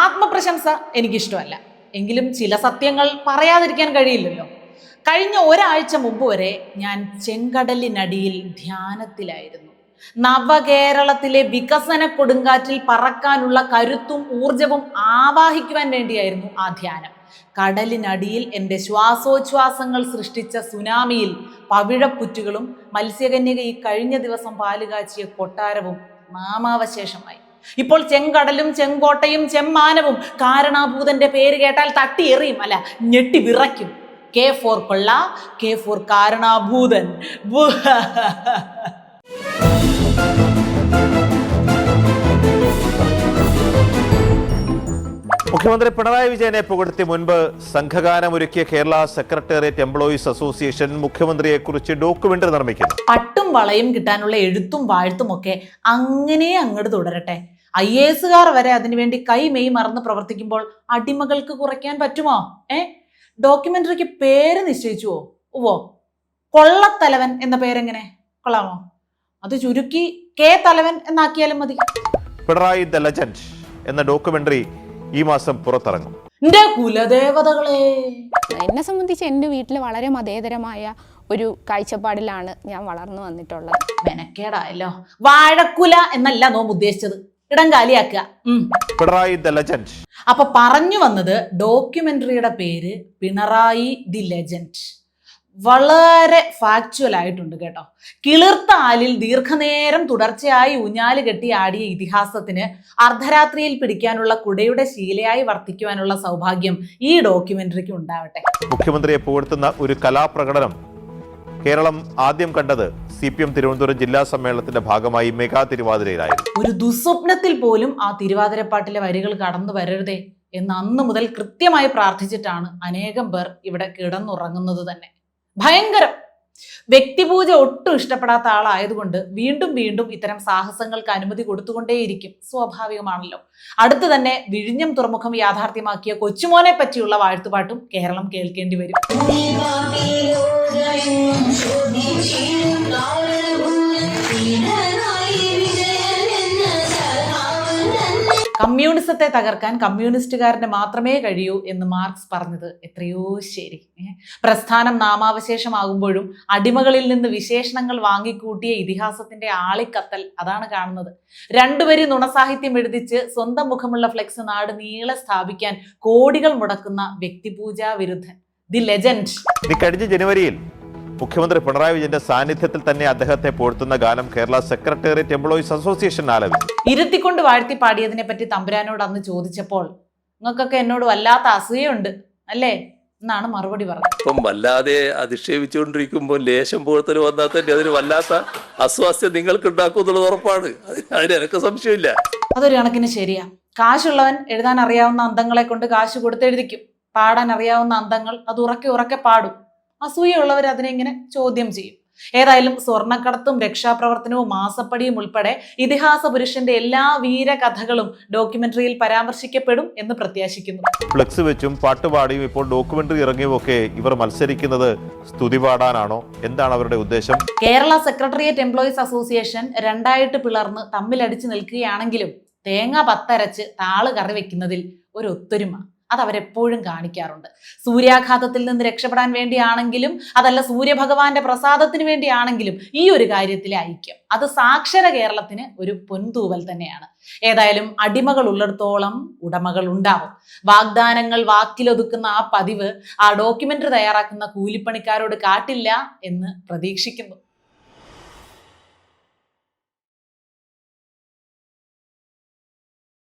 ആത്മപ്രശംസ എനിക്കിഷ്ടമല്ല. എങ്കിലും ചില സത്യങ്ങൾ പറയാതിരിക്കാൻ കഴിയില്ലല്ലോ. കഴിഞ്ഞ ഒരാഴ്ച മുമ്പ് വരെ ഞാൻ ചെങ്കടലിനടിയിൽ ധ്യാനത്തിലായിരുന്നു. നവകേരളത്തിലെ വികസന കൊടുങ്കാറ്റിൽ പറക്കാനുള്ള കരുത്തും ഊർജവും ആവാഹിക്കുവാൻ വേണ്ടിയായിരുന്നു ആ ധ്യാനം. കടലിനടിയിൽ എന്റെ ശ്വാസോച്ഛ്വാസങ്ങൾ സൃഷ്ടിച്ച സുനാമിയിൽ പവിഴപ്പുറ്റുകളും മത്സ്യകന്യക ഈ കഴിഞ്ഞ ദിവസം പാലുകാച്ചിയ കൊട്ടാരവും നാമാവശേഷമായി. ഇപ്പോൾ ചെങ്കടലും ചെങ്കോട്ടയും ചെമ്മാനവും കാരണാഭൂതന്റെ പേര് കേട്ടാൽ തട്ടി എറിയും അല്ല ഞെട്ടി വിറയ്ക്കും. കെ ഫോർ കൊള്ള കെ ഫോർ കാരണാഭൂതൻ. മുഖ്യമന്ത്രി പിണറായി വിജയനെ പുകഴ്ത്തി മുൻപ് സംഘഗാനമൊരുക്കിയ കേരള സെക്രട്ടേറിയറ്റ് എംപ്ലോയീസ് അസോസിയേഷൻ മുഖ്യമന്ത്രിയെ കുറിച്ച് ഡോക്യുമെന്ററി നിർമ്മിക്കുന്നു. പട്ടും വളയും കിട്ടാനുള്ള എഴുത്തും വാഴ്ത്തും ഒക്കെ അങ്ങനെ അങ്ങോട്ട് തുടരട്ടെ. ഐ എ എസുകാർ വരെ അതിനുവേണ്ടി കൈ മെയ് മറന്ന് പ്രവർത്തിക്കുമ്പോൾ അടിമകൾക്ക് കുറയ്ക്കാൻ പറ്റുമോ? ഏ? ഡോക്യുമെന്ററിക്ക് പേര് നിശ്ചയിച്ചുവോ? ഓവോ കൊള്ളത്തലവൻ എന്ന പേരെങ്ങനെ? കൊള്ളാമോ? അത് ചുരുക്കി കെ തലവൻ എന്നാക്കിയാലും മതി. പിണറായി ദ ലെജൻഡ് എന്ന ഡോക്യുമെന്ററി ഈ മാസം പുറത്തിറങ്ങും. എന്റെ കുലദേവതകളെ. എന്നെ സംബന്ധിച്ച് എന്റെ വീട്ടിൽ വളരെ മതേതരമായ ഒരു കാഴ്ചപ്പാടിലാണ് ഞാൻ വളർന്നു വന്നിട്ടുള്ളത്. മെനക്കേടായല്ലോ. വാഴക്കുല എന്നല്ല നോമ്പ് ഉദ്ദേശിച്ചത്. ഇടം കാലിയാക്കുക. Pinarayi the legend. അപ്പൊ പറഞ്ഞു വന്നത് ഡോക്യുമെന്ററിയുടെ പേര് പിണറായി ദി ലെജൻഡ്. വളരെ ഫാക്ച്വൽ ആയിട്ടുണ്ട് കേട്ടോ. കിളിർത്ത ആലിൽ ദീർഘനേരം തുടർച്ചയായി ഊഞ്ഞാൽ കെട്ടി ആടിയ ഇതിഹാസത്തിന് അർദ്ധരാത്രിയിൽ പിടിക്കാനുള്ള കുടയുടെ ശീലയായി വർത്തിക്കുവാനുള്ള സൗഭാഗ്യം ഈ ഡോക്യുമെന്ററിക്ക് ഉണ്ടാവട്ടെ. മുഖ്യമന്ത്രിയെ പുകഴ്ത്തുന്ന ഒരു കലാപ്രകടനം കേരളം ആദ്യം കണ്ടത് സി പി എം തിരുവനന്തപുരം ജില്ലാ സമ്മേളനത്തിന്റെ ഭാഗമായി മെഗാ തിരുവാതിരയിലായിരുന്നു. ഒരു ദുസ്വപ്നത്തിൽ പോലും ആ തിരുവാതിരപ്പാട്ടിലെ വരികൾ കടന്നു വരരുതേ എന്ന് അന്ന് മുതൽ കൃത്യമായി പ്രാർത്ഥിച്ചിട്ടാണ് അനേകം പേർ ഇവിടെ കിടന്നുറങ്ങുന്നത് തന്നെ. ഭയങ്കരം. വ്യക്തിപൂജ ഒട്ടും ഇഷ്ടപ്പെടാത്ത ആളായതുകൊണ്ട് വീണ്ടും വീണ്ടും ഇത്തരം സാഹസങ്ങൾക്ക് അനുമതി കൊടുത്തുകൊണ്ടേയിരിക്കും സ്വാഭാവികമാണല്ലോ. അടുത്ത് തന്നെ വിഴിഞ്ഞം തുറമുഖം യാഥാർത്ഥ്യമാക്കിയ കൊച്ചുമോനെ പറ്റിയുള്ള വാഴ്ത്തുപാട്ടും കേരളം കേൾക്കേണ്ടി വരും കമ്മ്യൂണിസത്തെ തകർക്കാൻ കമ്മ്യൂണിസ്റ്റുകാരന് മാത്രമേ കഴിയൂ എന്ന് മാർക്സ് പറഞ്ഞത് എത്രയോ ശരി. പ്രസ്ഥാനം നാമാവശേഷമാകുമ്പോഴും അടിമകളിൽ നിന്ന് വിശേഷണങ്ങൾ വാങ്ങിക്കൂട്ടിയ ഇതിഹാസത്തിന്റെ ആളിക്കത്തൽ അതാണ് കാണുന്നത്. രണ്ടുപേരും നുണസാഹിത്യം എഴുതിച്ച് സ്വന്തം മുഖമുള്ള ഫ്ലെക്സ് നാട് നീളെ സ്ഥാപിക്കാൻ കോടികൾ മുടക്കുന്ന വ്യക്തിപൂജാ വിരുദ്ധൻ. The legend. കഴിഞ്ഞ ജനുവരിയിൽ മുഖ്യമന്ത്രി പിണറായി വിജയന്റെ സാന്നിധ്യത്തിൽ തന്നെ അദ്ദേഹത്തെ പോഴ്ത്തുന്ന ഗാനം കേരള സെക്രട്ടേറിയറ്റ് എംപ്ലോയീസ് അസോസിയേഷൻ ആലപിച്ചു. ഇരുത്തിക്കൊണ്ട് വാഴ്ത്തി പാടിയതിനെ പറ്റി തമ്പുരാനോട് അന്ന് ചോദിച്ചപ്പോൾ നിങ്ങൾക്കൊക്കെ എന്നോട് വല്ലാത്ത അസൂയുണ്ട് അല്ലേ? എന്നാണ് മറുപടി പറഞ്ഞത്. ഇപ്പം വല്ലാതെ അധിക്ഷേപിച്ചുകൊണ്ടിരിക്കുമ്പോൾ ലേശം പുകഴ്ത്തൽ വന്നാൽ തന്നെ അതിന് വല്ലാത്ത അസ്വാസ്ഥ്യം നിങ്ങൾക്ക് ഉണ്ടാക്കും എന്നുള്ളത് ഉറപ്പാണ്. അതിന് അതിന് എനിക്ക് സംശയമില്ല. അതൊരു കണക്കിന് ശരിയാ. കാശുള്ളവൻ എഴുതാൻ അറിയാവുന്ന അന്തങ്ങളെ കൊണ്ട് കാശ് കൊടുത്തെഴുതിക്കും. പാടാൻ അറിയാവുന്ന അന്തങ്ങൾ അത് ഉറക്കെ ഉറക്കെ പാടും. അസൂയുള്ളവർ അതിനെ ഇങ്ങനെ ചോദ്യം ചെയ്യും. ഏതായാലും സ്വർണക്കടത്തും രക്ഷാപ്രവർത്തനവും മാസപ്പടിയും ഉൾപ്പെടെ ഇതിഹാസ പുരുഷന്റെ എല്ലാ വീരകഥകളും ഡോക്യുമെന്ററിയിൽ പരാമർശിക്കപ്പെടും എന്ന് പ്രത്യാശിക്കുന്നു. ഫ്ലെക്സ് വെച്ചും പാട്ടുപാടിയും ഇപ്പോൾ ഡോക്യുമെന്ററി ഇറങ്ങിയുമൊക്കെ ഇവർ മത്സരിക്കുന്നത് സ്തുതി പാടാനാണോ? എന്താണ് അവരുടെ ഉദ്ദേശം? കേരള സെക്രട്ടേറിയറ്റ് എംപ്ലോയീസ് അസോസിയേഷൻ രണ്ടായിട്ട് പിളർന്ന് തമ്മിലടിച്ചു നിൽക്കുകയാണെങ്കിലും തേങ്ങ പത്തരച്ച് താൾ കറി വെക്കുന്നതിൽ ഒരു ഒത്തൊരുമ. അത് അവരെപ്പോഴും കാണിക്കാറുണ്ട്. സൂര്യാഘാതത്തിൽ നിന്ന് രക്ഷപ്പെടാൻ വേണ്ടിയാണെങ്കിലും അതല്ല സൂര്യഭഗവാന്റെ പ്രസാദത്തിന് വേണ്ടിയാണെങ്കിലും ഈ ഒരു കാര്യത്തിലെ ഐക്യം. അത് സാക്ഷര കേരളത്തിന് ഒരു പൊൻതൂവൽ തന്നെയാണ്. ഏതായാലും അടിമകൾ ഉള്ളിടത്തോളം ഉടമകൾ ഉണ്ടാവും. വാഗ്ദാനങ്ങൾ വാക്കിലൊതുക്കുന്ന ആ പതിവ് ആ ഡോക്യുമെന്ററി തയ്യാറാക്കുന്ന കൂലിപ്പണിക്കാരോട് കാട്ടില്ല എന്ന് പ്രതീക്ഷിക്കുന്നു.